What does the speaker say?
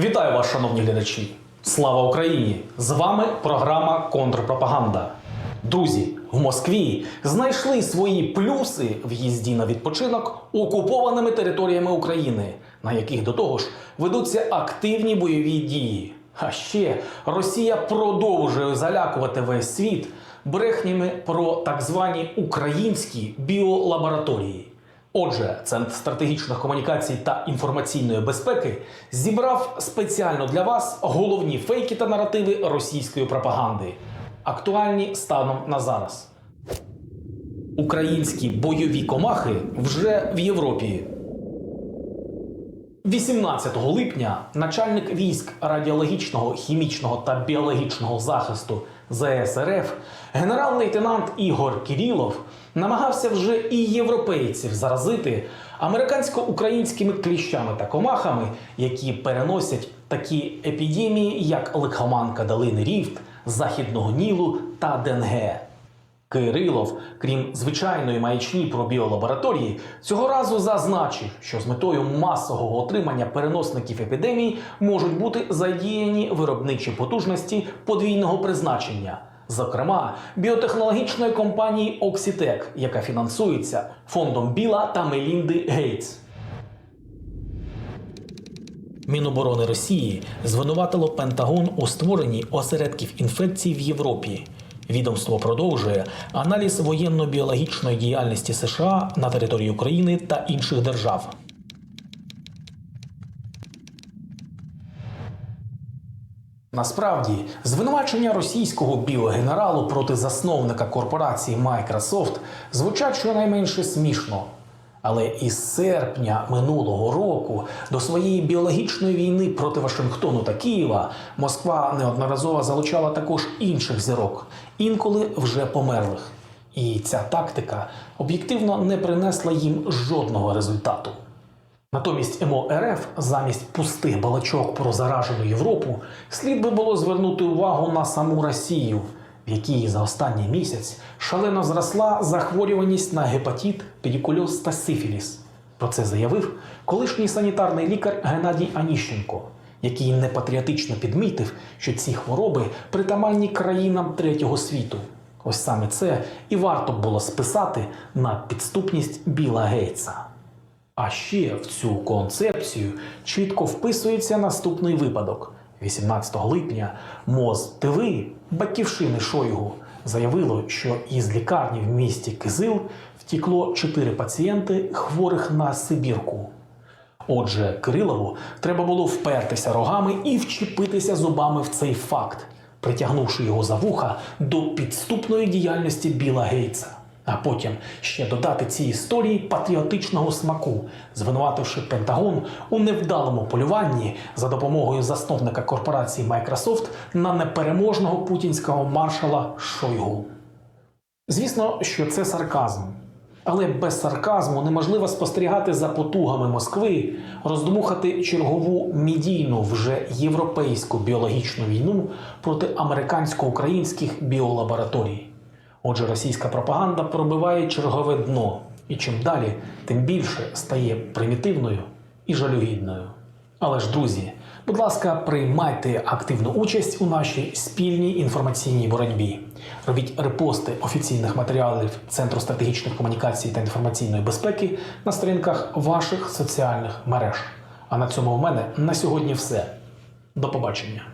Вітаю вас, шановні глядачі! Слава Україні! З вами програма Контрпропаганда. Друзі, в Москві знайшли свої плюси в їзді на відпочинок окупованими територіями України, на яких до того ж ведуться активні бойові дії. А ще Росія продовжує залякувати весь світ брехнями про так звані українські біолабораторії. Отже, Центр стратегічних комунікацій та інформаційної безпеки зібрав спеціально для вас головні фейки та наративи російської пропаганди, актуальні станом на зараз. Українські бойові комахи вже в Європі. 18 липня начальник військ радіологічного, хімічного та біологічного захисту ЗСРФ генерал-лейтенант Ігор Кірілов намагався вже і європейців заразити американсько-українськими кліщами та комахами, які переносять такі епідемії, як лихоманка долини Ріфт, Західного Нілу та Денге. Кирилов, крім звичайної маячні про біолабораторії, цього разу зазначив, що з метою масового отримання переносників епідемій можуть бути задіяні виробничі потужності подвійного призначення, зокрема біотехнологічної компанії Oxitec, яка фінансується фондом Біла та Мелінди Гейтс. Міноборони Росії звинуватило Пентагон у створенні осередків інфекцій в Європі. Відомство продовжує аналіз воєнно-біологічної діяльності США на території України та інших держав. Насправді, звинувачення російського біогенералу проти засновника корпорації Microsoft звучать щонайменше смішно. Але із серпня минулого року до своєї біологічної війни проти Вашингтону та Києва Москва неодноразово залучала також інших зірок, інколи вже померлих. І ця тактика об'єктивно не принесла їм жодного результату. Натомість МО РФ замість пустих балачок про заражену Європу слід би було звернути увагу на саму Росію, в якій за останній місяць шалено зросла захворюваність на гепатит, педикульоз та сифіліс. Про це заявив колишній санітарний лікар Геннадій Аніщенко, який непатріотично підмітив, що ці хвороби притаманні країнам третього світу. Ось саме це і варто було списати на підступність Біла Гейтса. А ще в цю концепцію чітко вписується наступний випадок. 18 липня МОЗ ТВ Батьківщини Шойгу заявило, що із лікарні в місті Кизил втікло 4 пацієнти, хворих на Сибірку. Отже, Кирилову треба було впертися рогами і вчепитися зубами в цей факт, притягнувши його за вуха до підступної діяльності Біла Гейтса. А потім ще додати цій історії патріотичного смаку, звинувативши Пентагон у невдалому полюванні за допомогою засновника корпорації Microsoft на непереможного путінського маршала Шойгу. Звісно, що це сарказм. Але без сарказму неможливо спостерігати за потугами Москви роздмухати чергову медійну вже європейську біологічну війну проти американсько-українських біолабораторій. Отже, російська пропаганда пробиває чергове дно, і чим далі, тим більше стає примітивною і жалюгідною. Але ж, друзі, будь ласка, приймайте активну участь у нашій спільній інформаційній боротьбі. Робіть репости офіційних матеріалів Центру стратегічних комунікацій та інформаційної безпеки на сторінках ваших соціальних мереж. А на цьому у мене на сьогодні все. До побачення.